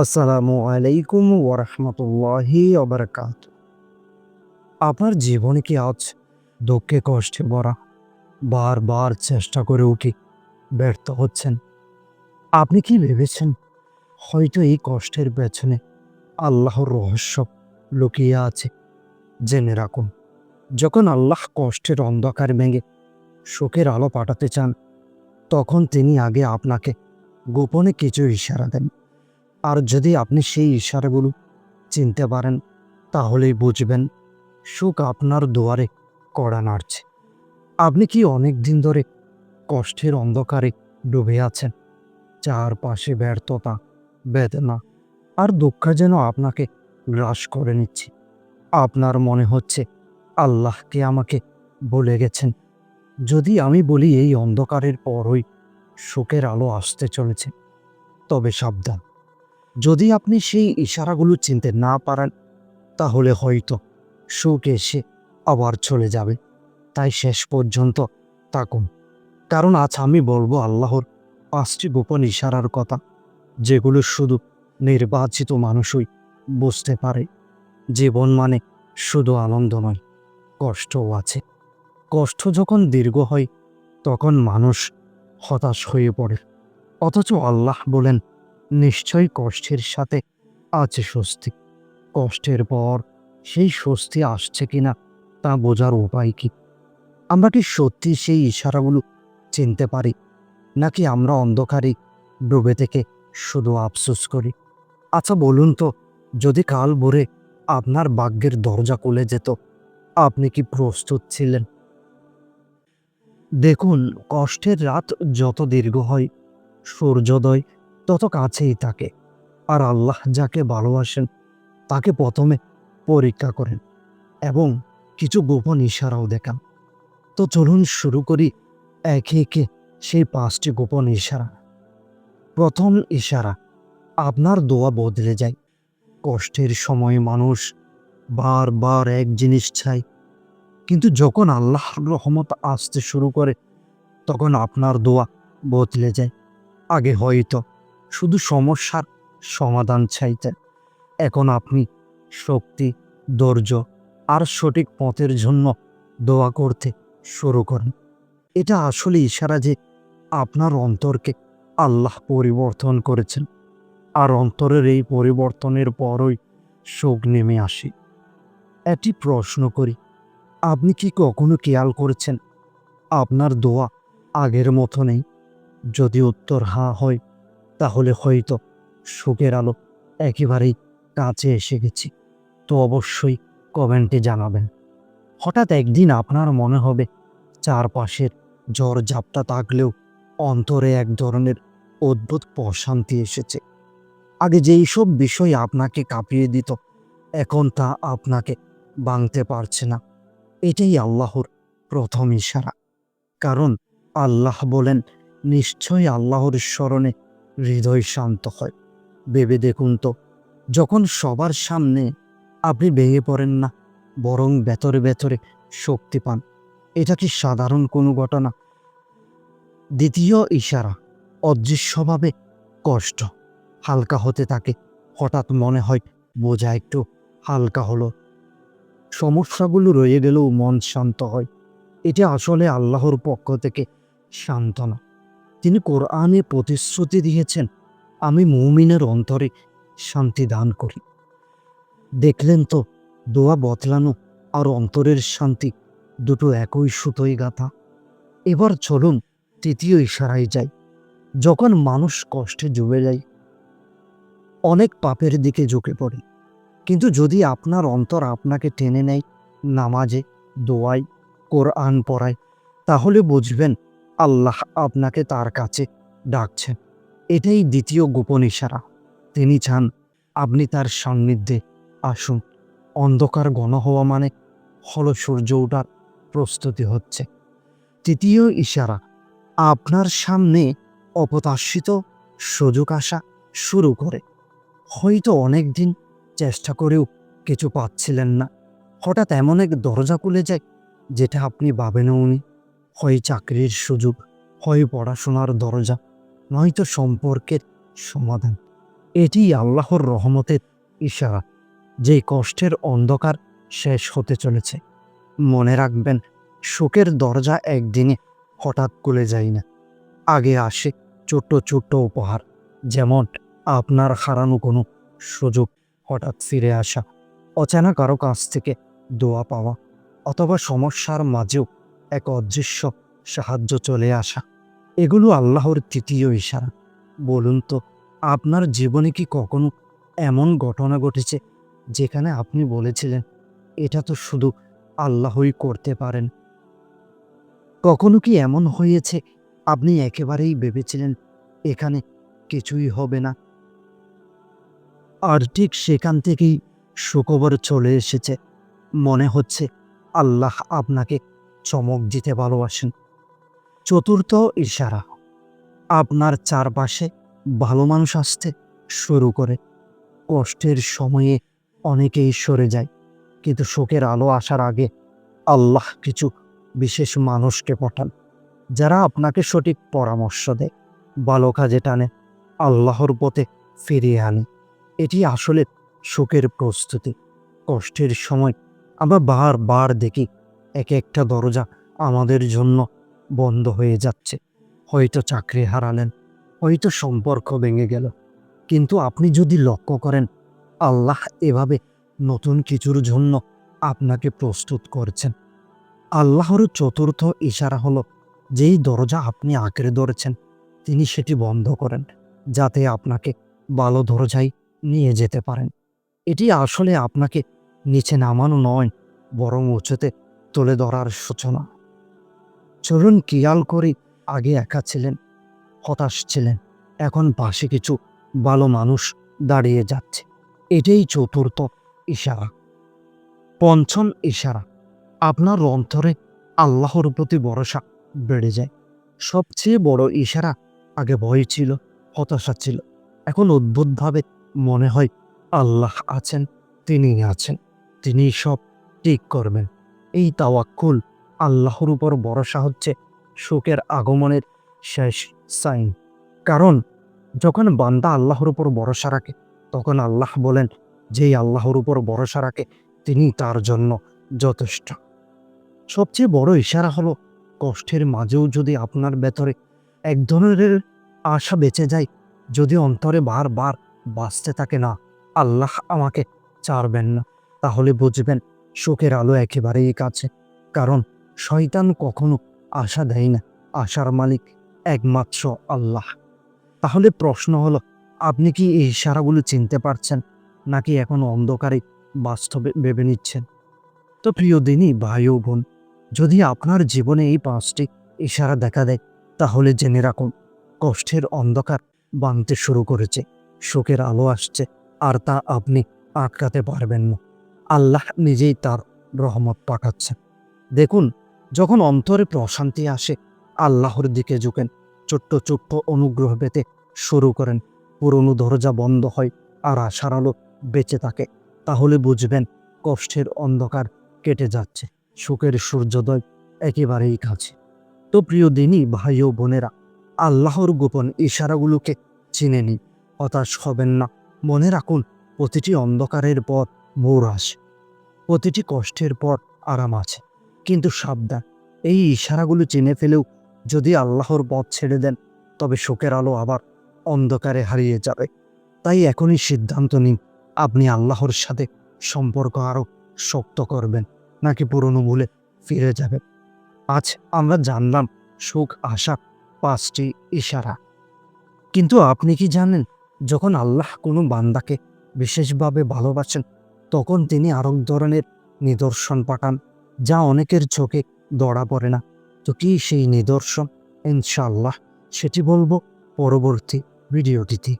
আসসালামু আলাইকুম ওরহমতুল্লাহি অবরকাত আপনার জীবনে কি আজ দুঃখে কষ্টে ভরা, বারবার চেষ্টা করেও কি ব্যর্থ হচ্ছেন? আপনি কি ভেবেছেন হয়তো এই কষ্টের পেছনে আল্লাহর রহস্য লুকিয়ে আছে? জেনে রাখুন, যখন আল্লাহ কষ্টের অন্ধকার ভেঙে শোকের আলো পাঠাতে চান, তখন তিনি আগে আপনাকে গোপনে কিছু ইশারা দেন। আর যদি আপনি সেই ইশারাগুলো চিনতে পারেন, তাহলেই বুঝবেন, সুখ আপনার দুয়ারে কড়া নাড়ছে। আপনি কি অনেক দিন ধরে কষ্টের অন্ধকারে ডুবে আছেন? চারপাশে ব্যর্থতা, বেদনা আর দুঃখ যেন আপনাকে গ্রাস করে নিচ্ছে। আপনার মনে হচ্ছে আল্লাহকে আমাকে বলে গেছেন। যদি আমি বলি এই অন্ধকারের পরই সুখের আলো আসতে চলেছে, তবে সাবধান। যদি আপনি সেই ইশারাগুলো চিনতে না পারেন, তাহলে হয়তো সুখ এসে আবার চলে যাবে। তাই শেষ পর্যন্ত থাকুন। কারণ আজ আমি বলব আল্লাহর পাঁচটি গোপন ইশারার কথা, যেগুলো শুধু নির্বাচিত মানুষই বুঝতে পারে। জীবন মানে শুধু আনন্দ নয়, কষ্টও আছে। কষ্ট যখন দীর্ঘ হয়, তখন মানুষ হতাশ হয়ে পড়ে। অথচ আল্লাহ বলেন নিশ্চয়ই কষ্টের সাথে আছে স্বস্তি। কষ্টের পর সেই স্বস্তি আসছে কিনা তা বোঝার উপায় কি? আমরা কি সত্যি সেই ইশারাগুলো চিনতে পারি, নাকি আমরা অন্ধকারে ডুবে থেকে শুধু আফসোস করি? আচ্ছা বলুন তো, যদি কাল ভোরে আপনার ভাগ্যের দরজা খুলে যেত, আপনি কি প্রস্তুত ছিলেন? দেখুন, কষ্টের রাত যত দীর্ঘ হয়, সূর্যোদয় তত কাছেই থাকে। আর আল্লাহ যাকে ভালোবাসেন, তাকে প্রথমে পরীক্ষা করেন এবং কিছু গোপন ইশারাও দেখান। তো চলুন শুরু করি একে একে সেই পাঁচটি গোপন ইশারা। প্রথম ইশারা, আপনার দোয়া বদলে যায়। কষ্টের সময় মানুষ বারবার এক জিনিস চায়। কিন্তু যখন আল্লাহর রহমত আসতে শুরু করে, তখন আপনার দোয়া বদলে যায়। আগে হয়তো শুধু সমস্যার সমাধান চাইতেন। এখন আপনি শক্তি, ধৈর্য আর সঠিক পথের জন্য দোয়া করতে শুরু করেন। এটা আসলে ইশারা যে আপনার অন্তরকে আল্লাহ পরিবর্তন করেছেন আর অন্তরের এই পরিবর্তনের পরই শোক নেমে আসে। একটি প্রশ্ন করি, আপনি কি কখনো খেয়াল করেছেন আপনার দোয়া আগের মতো নেই? যদি উত্তর হা হয় তাহলে হয়তো সুখের আলো একেবারেই কাছে এসে গেছি। তো অবশ্যই কমেন্টে জানাবেন। হঠাৎ একদিন আপনার মনে হবে চারপাশের জ্বর ঝাপটা থাকলেও অন্তরে এক ধরনের অদ্ভুত প্রশান্তি এসেছে। আগে যেই সব বিষয় আপনাকে কাঁপিয়ে দিত, এখন তা আপনাকে ভাঙতে পারছে না। এটাই আল্লাহর প্রথম ইশারা। কারণ আল্লাহ বলেন, নিশ্চয়ই আল্লাহর স্মরণে হৃদয় শান্ত হয়। ভেবে দেখুন তো, যখন সবার সামনে আপনি ভেঙে পড়েন না, বরং ভেতরে ভেতরে শক্তি পান, এটা কি সাধারণ কোনো ঘটনা? দ্বিতীয় ইশারা, অদৃশ্যভাবে কষ্ট, হালকা হতে থাকে, হঠাৎ মনে হয় বোঝা একটু হালকা হলো। সমস্যাগুলো রয়ে গেলেও মন শান্ত হয়, এটা আসলে আল্লাহর পক্ষ থেকে সান্ত্বনা। তিনি কোরআনে প্রতিশ্রুতি দিয়েছেন, আমি মৌমিনের অন্তরে শান্তি দান করি। দেখলেন তো, দোয়া বদলানো আর অন্তরের শান্তি দুটো একই সুতোই গাথা। এবার চলুন তৃতীয় ইশারায় যাই। যখন মানুষ কষ্টে ডুবে যায়, অনেক পাপের দিকে ঝুঁকে পড়ে। কিন্তু যদি আপনার অন্তর আপনাকে টেনে নেয় নামাজে, দোয়ায়, কোরআন পড়ায়, তাহলে বুঝবেন আল্লাহ আপনাকে তার কাছে ডাকছেন। এটাই দ্বিতীয় গোপন ইশারা। তিনি চান আপনি তার সান্নিধ্যে আসুন। অন্ধকার ঘন হওয়া মানে হলো সূর্য ওঠার প্রস্তুতি হচ্ছে। তৃতীয় ইশারা, আপনার সামনে অপতাশিত সুযোগ আসা শুরু করে। হয়তো অনেক দিন চেষ্টা করেও কিছু পাচ্ছিলেন না। হঠাৎ এমন এক দরজা খুলে যায়, যেটা আপনি ভাবেনও নি। হয় চাকরির সুযোগ, হয় পড়াশোনার দরজা, নয়তো সম্পর্কের সমাধান। এটি আল্লাহর রহমতের ইশারা, যে কষ্টের অন্ধকার শেষ হতে চলেছে। মনে রাখবেন, সুখের দরজা একদিনে হঠাৎ খুলে যায় না। আগে আসে ছোট্ট ছোট্ট উপহার, যেমন আপনার হারানো কোনো সুযোগ, হঠাৎ ফিরে আসা, অচেনা কারও কাছ থেকে দোয়া পাওয়া, অথবা সমস্যার মাঝেও এক অদৃশ্য সাহায্য চলে আসা। এগুলো আল্লাহর তৃতীয় ইশারা। বলুন তো, আপনার জীবনে কি কখনো এমন ঘটনা ঘটেছে যেখানে আপনি বলেছিলেন, এটা তো শুধু আল্লাহই করতে পারেন কখনো কি এমন হয়েছে আপনি একেবারেই ভেবেছিলেন, এখানে কিছুই হবে না আর ঠিক সেখান থেকেই সুখবর চলে এসেছে। মনে হচ্ছে আল্লাহ আপনাকে চমক দিতে ভালোবাসেন। চতুর্থ ইশারা, আপনার চারপাশে ভালো মানুষ আসতে শুরু করে। কষ্টের সময়ে অনেকেই সরে যায়, কিন্তু শোকের আলো আসার আগে আল্লাহ কিছু বিশেষ মানুষকে পাঠান, যারা আপনাকে সঠিক পরামর্শ দেয়, ভালো কাজে টানে, আল্লাহর পথে ফিরিয়ে আনে। এটি আসলে শোকের প্রস্তুতি। কষ্টের সময় আমরা বারবার দেখি এক একটা দরজা আমাদের জন্য বন্ধ হয়ে যাচ্ছে। হয়তো চাকরি হারালেন, হয়তো সম্পর্ক ভেঙে গেল। কিন্তু আপনি যদি লক্ষ্য করেন, আল্লাহ এভাবে নতুন কিছুর জন্য আপনাকে প্রস্তুত করছেন। আল্লাহর চতুর্থ ইশারা হলো, যেই দরজা আপনি আঁকড়ে ধরেছেন, তিনি সেটি বন্ধ করেন, যাতে আপনাকে ভালো দরজায় নিয়ে যেতে পারেন। এটি আসলে আপনাকে নিচে নামানো নয়, বরং উঁচুতে তুলে ধরার সূচনা। চরুণ কিয়াল করে, আগে একা ছিলেন, হতাশ ছিলেন। এখন পাশে কিছু ভালো মানুষ দাঁড়িয়ে যাচ্ছে। এটাই চতুর্থ ইশারা। পঞ্চম ইশারা, আপনার অন্তরে আল্লাহর প্রতি ভরসা বেড়ে যায়। সবচেয়ে বড় ইশারা আগে ভয় ছিল, হতাশা ছিল। এখন অদ্ভুতভাবে মনে হয় আল্লাহ আছেন তিনি আছেন তিনি সব ঠিক করবেন। এই তাওয়াক্কুল আল্লাহর উপর ভরসা হচ্ছে শোকের আগমনের শেষ সাইন। কারণ যখন বান্দা আল্লাহর উপর ভরসা রাখে, তখন আল্লাহ বলেন, যেই আল্লাহর উপর ভরসা রাখে, তিনি তার জন্য যথেষ্ট। সবচেয়ে বড় ইশারা হলো, কষ্টের মাঝেও যদি আপনার ভেতরে এক ধরনের আশা বেঁচে যায়, যদি অন্তরে বারবার বাঁচতে থাকে না, আল্লাহ আমাকে ছাড়বেন না, তাহলে বুঝবেন শোকের আলো একেবারেই কাছে, কারণ শয়তান কখনো আশা দেয় না, আশার মালিক একমাত্র আল্লাহ। তাহলে প্রশ্ন হলো, আপনি কি এই ইশারাগুলো চিনতে পারছেন, নাকি এখন অন্ধকারে বাস্তবে ভেবে নিচ্ছেন? তো প্রিয় দিনই ভাই ও বোন, যদি আপনার জীবনে এই পাঁচটি ইশারা দেখা দেয়, তাহলে জেনে রাখুন, কষ্টের অন্ধকার বাঁধতে শুরু করেছে, শোকের আলো আসছে, আর তা আপনি আটকাতে পারবেন না। আল্লাহ নিজেই তার রহমত পাঠাচ্ছেন দেখুন, যখন অন্তরে প্রশান্তি আসে, আল্লাহর দিকে ঝুঁকেন, ছোট্ট ছোট্ট অনুগ্রহ পেতে শুরু করেন, পুরনো দরজা বন্ধ হয় আর আশার আলো বেঁচে থাকে। তাহলে বুঝবেন, কষ্টের অন্ধকার কেটে যাচ্ছে, সুখের সূর্যোদয় একেবারেই কাছে। তো প্রিয় দিনই ভাই ও বোনেরা, আল্লাহর গোপন ইশারাগুলোকে চিনে নিন, হতাশ হবেন না। মনে রাখুন, প্রতিটি অন্ধকারের পর মোর আসে প্রতিটি কষ্টের পর আরাম আছে, কিন্তু সাবধান। এই ইশারাগুলো চিনে ফেলেও যদি আল্লাহর পথ ছেড়ে দেন, তবে শোকের আলো আবার অন্ধকারে হারিয়ে যাবে। তাই এখনই সিদ্ধান্ত নিন, আপনি আল্লাহর সাথে সম্পর্ক আরও শক্ত করবেন, নাকি পুরনো ভুলে ফিরে যাবেন। আজ আমরা জানলাম সুখ, আশা, পাঁচটি ইশারা। কিন্তু আপনি কি জানেন, যখন আল্লাহ কোনো বান্দাকে বিশেষভাবে ভালোবাসেন তখন তিনি আরও ধরনের নিদর্শন পাঠান, যা অনেকের চোখে ধরা পড়ে না। তো কি সেই নিদর্শন? ইনশাল্লাহ সেটি বলব পরবর্তী ভিডিওটিতে।